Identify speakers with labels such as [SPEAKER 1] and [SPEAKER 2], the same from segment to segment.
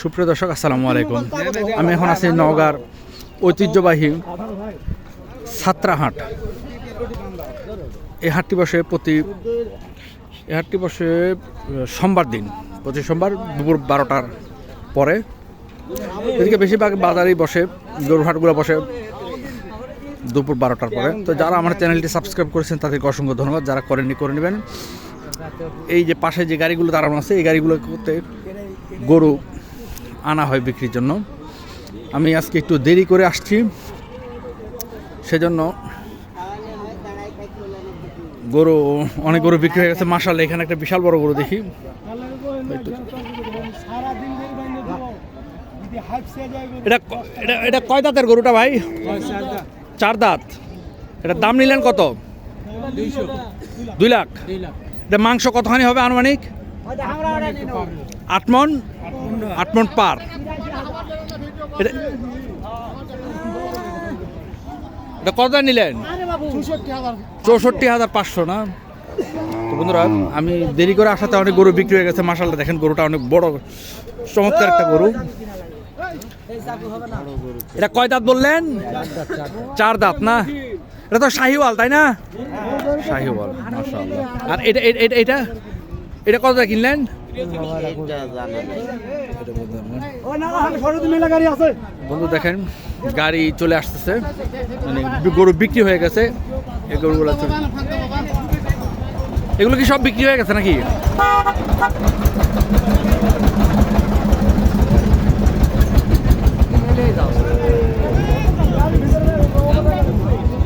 [SPEAKER 1] সুপ্রিয় দর্শক, আসসালামু আলাইকুম। আমি এখন আছি নওগাঁর ঐতিহ্যবাহী ছাত্রাহাট। এই হাটটি বসে প্রতি, এই হাটটি বসে সোমবার দিন, প্রতি সোমবার দুপুর বারোটার পরে। এদিকে বেশিরভাগ বাজারেই বসে গরুর হাটগুলো বসে দুপুর বারোটার পরে। তো যারা আমার চ্যানেলটি সাবস্ক্রাইব করেছেন, তাদেরকে অসংখ্য ধন্যবাদ। যারা করেননি, করে নেবেন। এই যে পাশে যে গাড়িগুলো দাঁড়ানো আছে, এই গাড়িগুলো করতে গরু আনা হয় বিক্রির জন্য। আমি আজকে একটু দেরি করে আসছি। সেজন্য গরু, অনেক গরু বিক্রি হয়ে গেছে। মাসাল এখানে একটা বিশাল বড় গরু দেখি। এটা এটা কয় দাঁতের গরুটা ভাই? চার দাঁত। এটা দাম নিলেন কত? দুই লাখ। এটা মাংস কতখানি হবে আনুমানিক? আট মন? আট মন পার। এটা কত নিলেন? চৌষট্টি হাজার পাঁচশো না? তো বন্ধুরা, আমি দেরি করে আসাতে অনেক গরু বিক্রি হয়ে গেছে। মাসাল্লাহ দেখেন গরুটা অনেক বড়, চমৎকার একটা গরু। এটা কয় দাঁত বললেন? চার দাঁত না? এটা তো শাহিওয়াল, তাই না? শাহিওয়াল, মাশাআল্লাহ। আর এটা এটা- এটা কত কিনলেন? বন্ধু দেখেন গাড়ি চলে আসতেছে। মানে গরু বিক্রি হয়ে গেছে। এই গরুগুলো এগুলো কি সব বিক্রি হয়ে গেছে নাকি?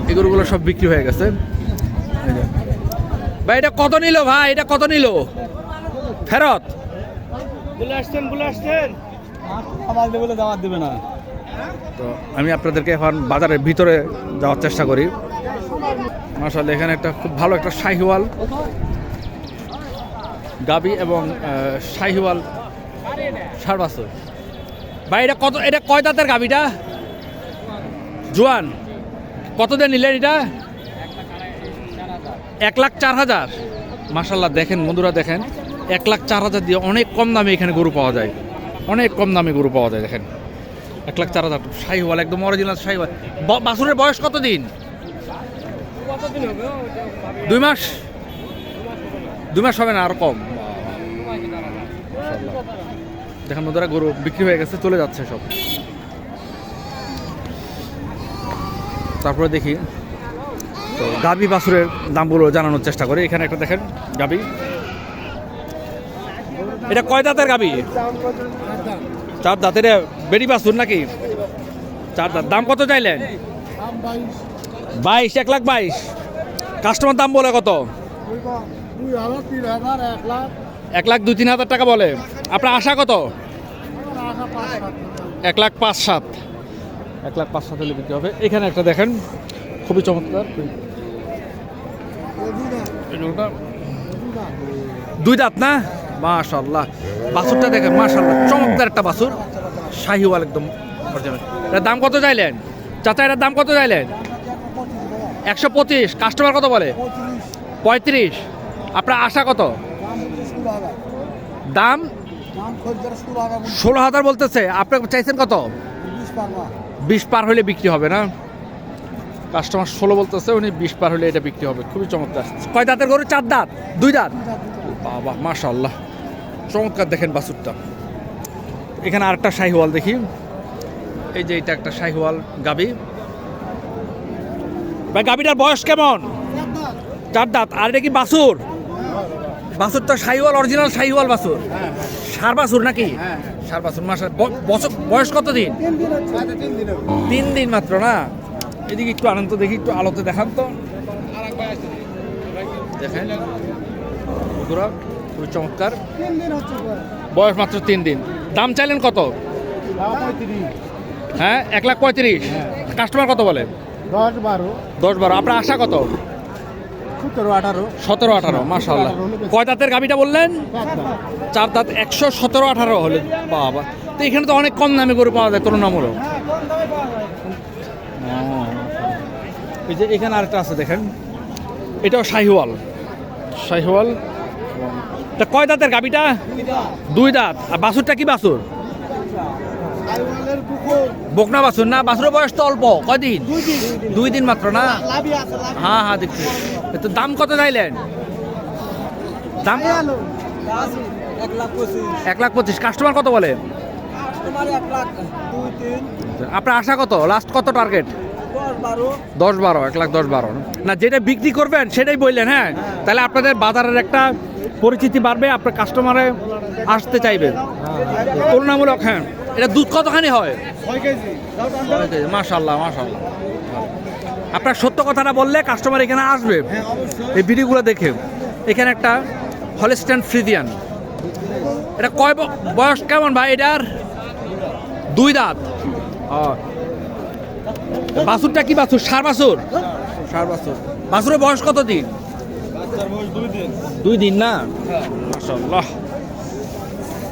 [SPEAKER 1] এই গরুগুলো সব বিক্রি হয়ে গেছে। ভাই এটা কত নিল ভাই? এটা কত নিল? ফেরত।
[SPEAKER 2] বলে আসছেন বলে আসছেন। আমার বলে দাওয়াত দেবে না।
[SPEAKER 1] তো আমি আপনাদেরকে এখন বাজারের ভিতরে যাওয়ার চেষ্টা করি। মাসাল্লাহ এখানে একটা খুব ভালো একটা শাহিওয়াল। গাবি এবং শাহিওয়াল সার বাছুর ভাই এটা কত এটা কয় দাঁতের গাবিটা? জোয়ান কত দিয়ে নিলেন এটা? এক লাখ চার হাজার। মাসাল্লাহ দেখেন বন্ধুরা দেখেন। এক লাখ চার হাজার দিয়ে অনেক কম দামে এখানে গরু পাওয়া যায়। অনেক কম দামে গরু পাওয়া যায়, দেখেন। এক লাখ চার হাজার। শাহিওয়াল, একদম অরিজিনাল শাহিওয়াল। ব- বাছুরের বয়স কত দিন দুই মাস? দুই মাস হবে না, আর কম। দেখেন বন্ধুরা, গরু বিক্রি হয়ে গেছে, চলে যাচ্ছে সব। তারপরে দেখি। তো গাবি বাছুরের দামগুলো জানানোর চেষ্টা করি। এখানে একটা দেখেন, গাবি। এটা কয় দাঁতের গাবি চার দাঁতের বেরি বাছুর নাকি? চার দাঁত। দাম কত চাইলেন? বাইশ, এক লাখ বাইশ। কাস্টমার দাম বলে কত? এক লাখ দুই, তিন হাজার টাকা বলে। আপনার আশা কত? এক লাখ পাঁচ সাত। এক লাখ পাঁচ সাত হলে হবে। এখানে একটা দেখেন, খুবই চমৎকার। দুই দাঁত না? মাশাল্লাহ বাছুরটা দেখেন মাশাল্লাহ চমৎকার একটা বাছুর। শাহিওয়াল একদম এটার দাম কত চাইলেন? চাচা, এটার দাম কত চাইলেন? একশো পঁচিশ। কাস্টমার কত বলে? পঁয়ত্রিশ। আপনার আশা কত? দাম? ষোলো হাজার বলতেছে। আপনি চাইছেন কত? বিশ পার হলে বিক্রি হবে না? কাস্টমার ষোলো বলতেছে, উনি বিশ পার হলে এটা বিক্রি হবে। খুবই চমৎকার। কয় দাঁতের গরু? চার দাঁত? দুই দাঁত? বাবা মাশাল্লাহ চমৎকার দেখেন বাছুরটা। এখানে আরেকটা শাহিওয়াল দেখি। এই যে এটা একটা শাহিওয়াল গাবি। ভাই, গাবিটার বয়স কেমন? চার দাঁত। আর এটা কি বাছুর? বাছুর তো শাহিওয়াল, অরিজিনাল শাহিওয়াল বাছুর? সার বাছুর নাকি? সার বাছুর মাসা বয়স কত দিন তিন দিন মাত্র না? এদিকে একটু আনন্দ দেখি, একটু আলোতে দেখান তো। দেখেন। খুবই চমৎকার। বয়স। মাত্র তিন দিন। দাম চাইলেন কত? হ্যাঁ এক লাখ পঁয়ত্রিশ। কাস্টমার কত বলে?
[SPEAKER 2] দশ বারো।
[SPEAKER 1] দশ বারো। আপনার আশা কত?
[SPEAKER 2] সতেরো আঠারো।
[SPEAKER 1] সতেরো আঠারো মাশাল্লাহ কয় দাঁতের গাবিটা বললেন? চার দাঁত। একশো সতেরো আঠারো হলে বাবা। তো এখানে তো অনেক কম দামে গরু পাওয়া যায় তুলনামূলক। এই যে এখানে আরেকটা আছে দেখেন। এটাও শাহিওয়াল। শাহিওয়াল। তা কয় দাঁতের গাবিটা দুই দাঁত। আর বাছুরটা কি বাছুর? বকনা বাছুর না? বাছুরের বয়স তো অল্প। কয়দিন
[SPEAKER 2] দুই দিন।
[SPEAKER 1] দুই দিন মাত্র না? হ্যাঁ হ্যাঁ দেখছি। তো দাম কত চাইলেন? দাম?
[SPEAKER 2] এক লাখ পঁচিশ।
[SPEAKER 1] কাস্টমার কত বলে? আপনার আশা কত? লাস্ট কত টার্গেট
[SPEAKER 2] দশ বারো।
[SPEAKER 1] এক লাখ দশ বারো। না যেটা বিক্রি করবেন সেটাই বললেন হ্যাঁ? তাহলে আপনাদের বাজারের একটা পরিচিতি বাড়বে আপনার কাস্টমারে আসতে চাইবে। তুলনামূলক হ্যাঁ এটা দুধ কতখানি হয়? মাশাল্লাহ মাশাল্লাহ আপনার সত্য কথাটা বললে কাস্টমার এখানে আসবে।
[SPEAKER 2] হ্যাঁ
[SPEAKER 1] এই ভিডিওগুলো দেখে। এখানে একটা হলিস্ট্যান্ড ফ্রিজিয়ান এটা কয় বয়স কেমন ভাই এটার? দুই দাঁত। বাছুরটা কি বাছুর? সার বাছুর? সার বাছুর। বাছুরের বয়স কত দিন।
[SPEAKER 2] দুই দিন
[SPEAKER 1] না? মাশাল্লাহ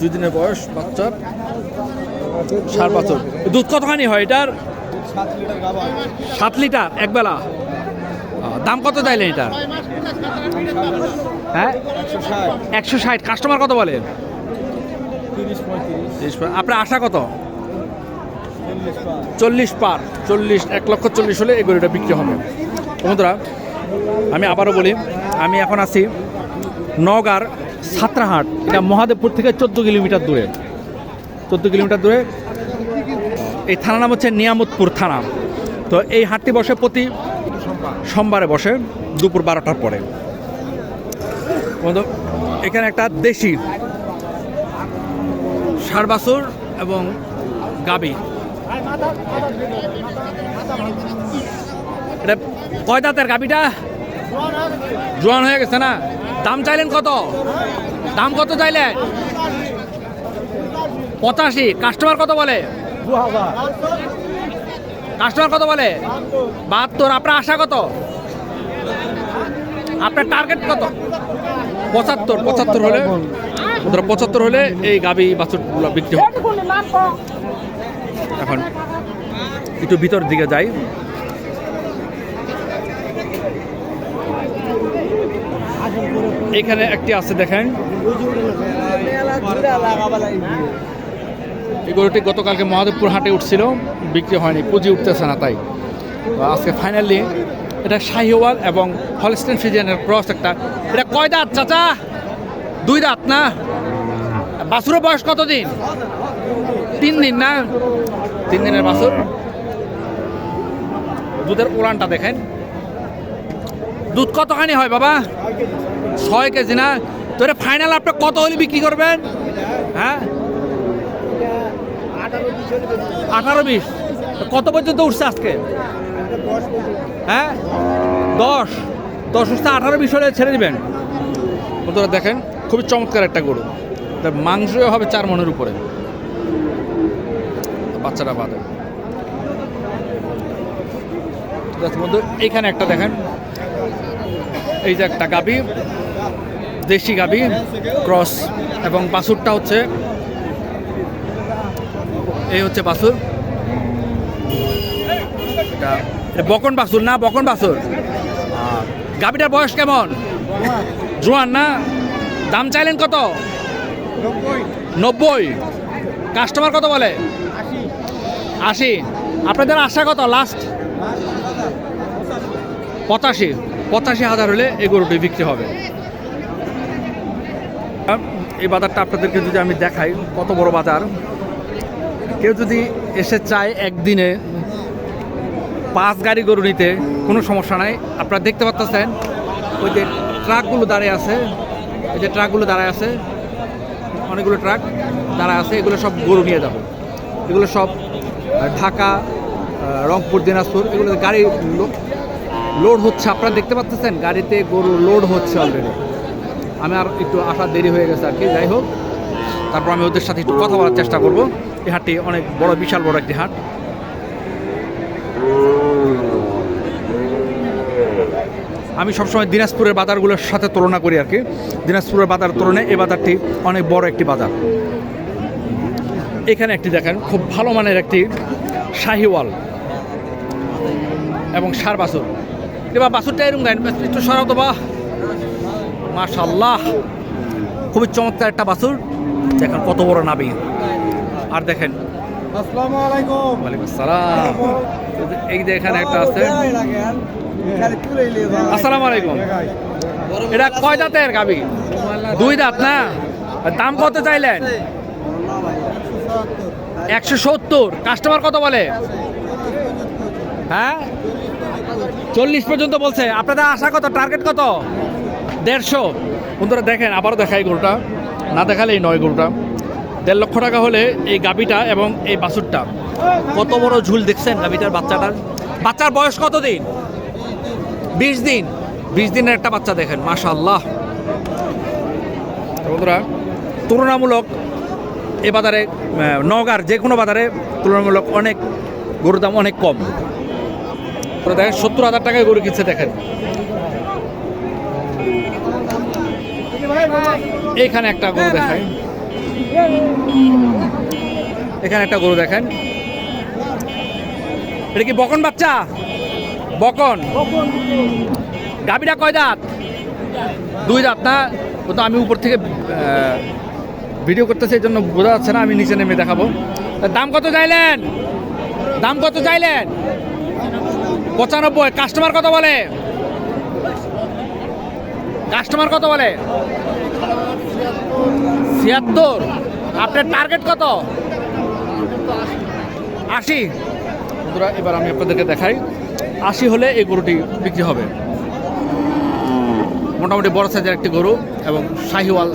[SPEAKER 1] দুই দিনের বয়স বাচ্চার। সার বাছুর। দুধ কতখানি হয় এটার?
[SPEAKER 2] সাত লিটার
[SPEAKER 1] একবেলা দাম কত চাইলেন এটার? হ্যাঁ?
[SPEAKER 2] একশো ষাট।
[SPEAKER 1] কাস্টমার কত বলে?
[SPEAKER 2] তিরিশ পঁয়ত্রিশ।
[SPEAKER 1] আপনার আশা কত?
[SPEAKER 2] চল্লিশ
[SPEAKER 1] পার, চল্লিশ, এক লক্ষ চল্লিশ হলে এই গরুটা বিক্রি হবে। বন্ধুরা, আমি আবারও বলি, আমি এখন আছি নগার সাতরাহাট, এটা মহাদেবপুর থেকে চোদ্দ কিলোমিটার দূরে। চোদ্দ কিলোমিটার দূরে, এই থানার নাম হচ্ছে নিয়ামতপুর থানা। তো এই হাটটি বসে প্রতি সোমবারে বসে, দুপুর বারোটার পরে। এখানে একটা দেশি বাছুর এবং গাবি। এটা কয় দাঁতের গাবিটা জোয়ান হয়ে গেছে না? দাম চাইলেন কত? দাম কত চাইলেন? পঁচাশি। কাস্টমার কত বলে? কাস্টমার কত বলে? বাহাত্তর। আপনার আশা কত? আপনার টার্গেট কত? পঁচাত্তর। পঁচাত্তর হলে পঁচাত্তর হলে এই গাবি বাছুরগুলো বিক্রি হবে। এখন একটু ভিতর দিকে যাই। এখানে একটি আছে দেখেন। এই গরুটি গতকালকে মহাদেবপুর হাটে উঠছিল, বিক্রি হয়নি, পুঁজি উঠতেছে না তাই। আজকে ফাইনালি এটা শাহিওয়াল এবং হলস্টেন ফিজিয়ানের ক্রস একটা। এটা কয় দাঁত চাচা? দুই দাঁত না? বাছুরের বয়স কত দিন তিন দিন না? তিন দিনের বাছুর? দুধের উলানটা দেখেন। দুধ কতখানি হয় বাবা? ছয় কেজি না? তো এটা ফাইনাল আপনি কত হলে বিক্রি করবেন? হ্যাঁ? আঠারো বিশ। কত পর্যন্ত উঠছে আজকে? হ্যাঁ? দশ। দশ উঠছে আঠারো বিশ হলে ছেড়ে দিবেন। বন্ধুরা দেখেন, খুবই চমৎকার একটা গরু। মাংসও হবে চার মনের উপরে। বাচ্চাটা বাদে। ঠিক আছে, বন্ধু, এইখানে একটা দেখেন। এই যে একটা গাবি, দেশি গাবি, ক্রস, এবং বাছুরটা হচ্ছে, এই হচ্ছে এটা বকন বাসুর না, বকন বাসুর গাবিটার বয়স কেমন? জোয়ান না? দাম চাইলেন কত?
[SPEAKER 2] নব্বই।
[SPEAKER 1] কাস্টমার কত বলে?
[SPEAKER 2] আশি।
[SPEAKER 1] আপনাদের আশা কত? লাস্ট পঁচাশি পঁচাশি হাজার হলে এই গরুটি বিক্রি হবে। এই বাজারটা আপনাদেরকে যদি আমি দেখাই, কত বড় বাজার। কেউ যদি এসে চায় একদিনে পাঁচ গাড়ি গরু নিতে, কোনো সমস্যা নাই। আপনারা দেখতে পাচ্ছেন ওই যে ট্রাকগুলো দাঁড়িয়ে আছে ওই যে ট্রাকগুলো দাঁড়ায় আছে, অনেকগুলো ট্রাক দাঁড়ায় আছে, এগুলো সব গরু নিয়ে যাব। এগুলো সব ঢাকা রংপুর, দিনাজপুর, এগুলো গাড়ি লোড হচ্ছে, আপনারা দেখতে পাচ্ছেন? গাড়িতে গরু লোড হচ্ছে অলরেডি আমি আর একটু আসার দেরি হয়ে গেছে আর কি, যাই হোক। তারপর আমি ওদের সাথে একটু কথা বলার চেষ্টা করব। এই হাটটি অনেক বড়, বিশাল বড় একটি হাট। আমি সবসময় দিনাজপুরের বাজারগুলোর সাথে তুলনা করি আর কি। দিনাজপুরের বাজার তুলনায় এই বাজারটি অনেক বড় একটি বাজার। এখানে একটি দেখেন, খুব ভালো মানের একটি শাহিওয়াল এবং সার বাছুর। এবার বাছুরটা এরকম দেন একটু সরাও তো বা। মাশাল্লাহ খুবই চমৎকার একটা বাছুর দেখেন কত বড় নাবি আর দেখেন। এই যে এখানে একটা আছে। আসসালামু আলাইকুম। এটা কয় দাঁতের গাবি? দুই দাঁত না? দাম কত চাইলেন? একশো সত্তর। কাস্টমার কত বলে? হ্যাঁ? চল্লিশ পর্যন্ত বলছে। আপনাদের আশা কত? টার্গেট কত? দেড়শো। বন্ধুরা দেখেন আবারও দেখাই গরুটা। না দেখালেই নয় গরুটা। দেড় লক্ষ টাকা হলে এই গাবিটা এবং এই বাছুরটা। কত বড় ঝুল দেখছেন গাবিটার বাচ্চাটার? বাচ্চার বয়স কত দিন বিশ দিন। বিশ দিনের একটা বাচ্চা দেখেন মাশা আল্লাহ বন্ধুরা তুলনামূলক এ বাজারে আহ, নওগাঁর যে কোনো বাজারে তুলনামূলক অনেক গরুর দাম অনেক কম। দেখেন, সত্তর হাজার টাকায় গরু কিনছে, দেখেন। এইখানে একটা গরু দেখায় এখানে একটা গরু দেখেন। এটা কি বকন বাচ্চা? বকন। গাবিটা কয় দাঁত? দুই দাঁত না? ও তো আমি উপর থেকে ভিডিও করতেছি, এই জন্য বোঝা যাচ্ছে না, আমি নিচে নেমে দেখাবো। দাম কত চাইলেন? দাম কত চাইলেন? পঁচানব্বই কাস্টমার কত বলে? কাস্টমার কত বলে? ছিয়াত্তর। আপনার টার্গেট কত? আশি। বন্ধুরা, এবার আমি আপনাদেরকে দেখাই। আশি হলে এই গরুটি বিক্রি হবে। মোটামুটি বড় সাইজের একটি গরু এবং শাহিওয়াল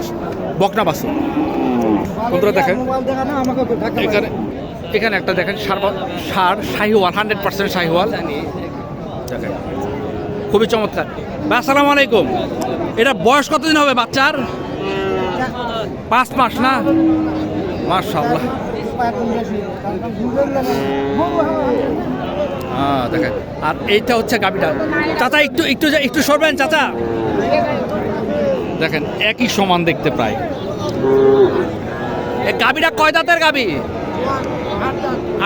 [SPEAKER 1] বকনা বাসু বন্ধুরা, দেখেন। এখানে এখানে একটা দেখেন sir sir Sahiwal hundred percent Sahiwal. দেখেন খুবই চমৎকার। ভাই, আসসালামু আলাইকুম। এটা বয়স কতদিন হবে বাচ্চার? পাঁচ মাস না? মাশাল্লাহ হ্যাঁ দেখেন। আর এইটা হচ্ছে গাবিটা চাচা একটু একটু একটু সরবেন চাচা। দেখেন একই সমান দেখতে প্রায়। এ গাবিটা কয় দাঁতের গাবি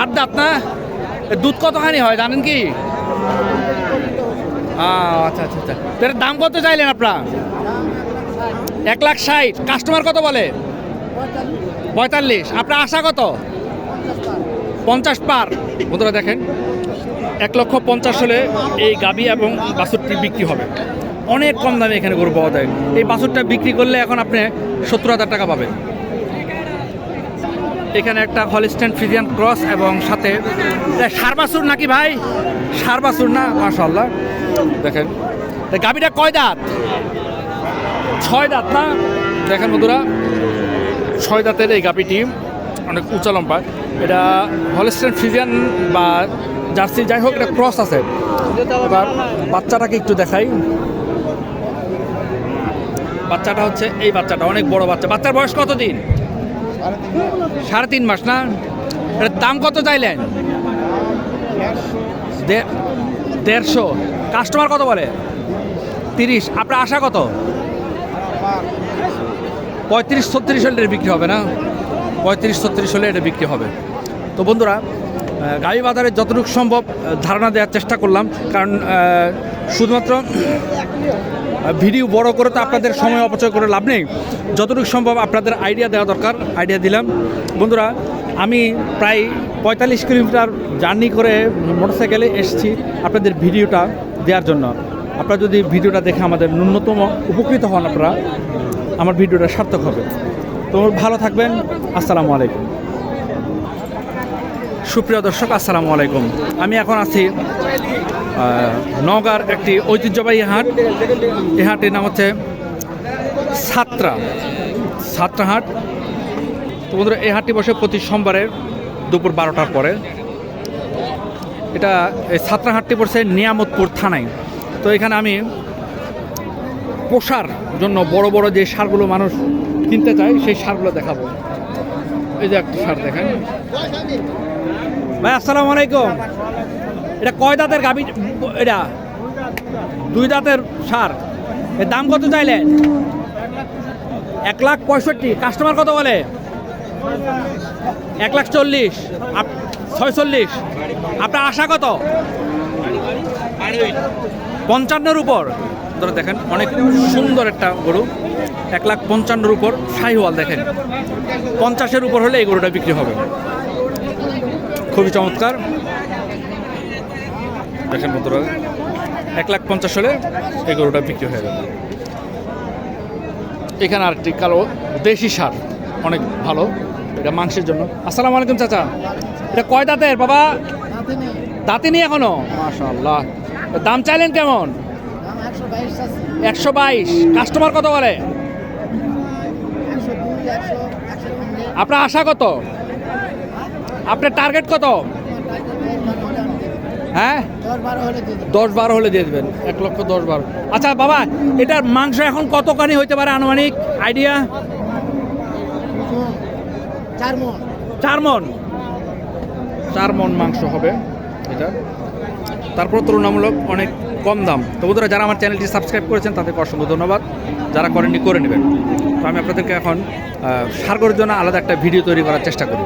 [SPEAKER 1] আট দাঁত। না? দুধ কতখানি হয় জানেন কি? আচ্ছা আচ্ছা আচ্ছা। তো দাম কত চাইলেন আপনারা? এক লাখ ষাট। কাস্টমার কত বলে? পঁয়তাল্লিশ। আপনার আশা কত? পঞ্চাশ পার। বন্ধুরা দেখেন, এক লক্ষ পঞ্চাশ হলে এই গাবি এবং বাছুরটি বিক্রি হবে। অনেক কম দামে এখানে গরু পাওয়া যায়। এই বাছুরটা বিক্রি করলে এখন আপনি সত্তর হাজার টাকা পাবেন। এখানে একটা হলিস্টেন ফ্রিজিয়ান ক্রস এবং সাথে সারবাসুর নাকি ভাই? সারবাসুর না? মাশাল্লাহ দেখেন। তা গাবিটা কয় দাঁত? ছয় দাঁত না? দেখেন বন্ধুরা ছয় দাঁতের এই গাবিটি অনেক উঁচা লম্বা। এটা হলিস্টেন ফ্রিজিয়ান বা জার্সি যাই হোক এটা ক্রস আছে। এবার বাচ্চাটাকে একটু দেখাই। বাচ্চাটা হচ্ছে এই বাচ্চাটা অনেক বড় বাচ্চা। বাচ্চার বয়স কত দিন সাড়ে তিন মাস, না? এটার দাম কত চাইলেন? দেড়শো। কাস্টমার কত বলে? তিরিশ। আপনার আশা কত? পঁয়ত্রিশ, ছত্রিশ হলে এটা বিক্রি হবে, না? পঁয়ত্রিশ, ছত্রিশ হলে এটা বিক্রি হবে। তো বন্ধুরা গাড়ি বাজারে যতটুকু সম্ভব ধারণা দেওয়ার চেষ্টা করলাম। কারণ শুধুমাত্র ভিডিও বড় করে তো আপনাদের সময় অপচয় করে লাভ নেই। যতটুকু সম্ভব আপনাদের আইডিয়া দেওয়া দরকার আইডিয়া দিলাম। বন্ধুরা, আমি প্রায় পঁয়তাল্লিশ কিলোমিটার জার্নি করে মোটরসাইকেলে এসেছি আপনাদের ভিডিওটা দেওয়ার জন্য। আপনারা যদি ভিডিওটা দেখে আমাদের ন্যূনতম উপকৃত হন আপনারা, আমার ভিডিওটা সার্থক হবে। তো ভালো থাকবেন, আসসালামু আলাইকুম। সুপ্রিয় দর্শক, আসসালামু আলাইকুম। আমি এখন আছি নওগাঁর একটি ঐতিহ্যবাহী হাট। এ হাটের নাম হচ্ছে সাতরা। সাতরা হাট। তো বন্ধুরা এই হাটটি বসে প্রতি সোমবারে দুপুর বারোটার পরে। এটা, এই সাতরা হাটটি পড়ছে নিয়ামতপুর থানায়। তো এখানে আমি পোষার জন্য বড় বড় যে সারগুলো মানুষ কিনতে চায়, সেই সারগুলো দেখাবো। এই যে একটা সার দেখেন। ভাই, আসসালামু আলাইকুম। এটা কয় দাঁতের গাবি এটা দুই দাঁতের সার। এর দাম কত চাইলেন এক লাখ পঁয়ষট্টি। কাস্টমার কত বলে? এক লাখ চল্লিশ। ছয়চল্লিশ আপনার আশা কত? পঞ্চান্নর উপর। ধরে দেখেন, অনেক সুন্দর একটা গরু। এক লাখ পঞ্চান্নর উপর শাহিওয়াল, দেখেন। পঞ্চাশের উপর হলে এই গরুটা বিক্রি হবে। খুবই চমৎকার। দেখেন বন্ধুরা, এক লাখ পঞ্চাশ হলে এই গরুটা বিক্রি হয়ে যাবে। এখানে আরেকটি কালো দেশি সার, অনেক ভালো, এটা মাংসের জন্য। আসসালামু আলাইকুম চাচা, এটা কয় দাঁতের বাবা? দাঁতে নেই এখনও? মাশাল্লাহ দাম চাইলেন কেমন? একশো বাইশ। কাস্টমার কত বলে? আপনার আশা কত? আপনার টার্গেট কত? হ্যাঁ? দশ বারো হলে দিয়ে দেবেন। এক লক্ষ দশ বারো। আচ্ছা বাবা এটার মাংস এখন কতখানি হইতে পারে আনুমানিক? আইডিয়া? চার মন। চার মন? মাংস হবে এটা। তারপর তুলনামূলক অনেক কম দাম। তো বন্ধুরা যারা আমার চ্যানেলটি সাবস্ক্রাইব করেছেন তাদেরকে অসংখ্য ধন্যবাদ। যারা করেননি করে নেবেন। তো আমি আপনাদেরকে এখন সার গরুর জন্য আলাদা একটা ভিডিও তৈরি করার চেষ্টা করি।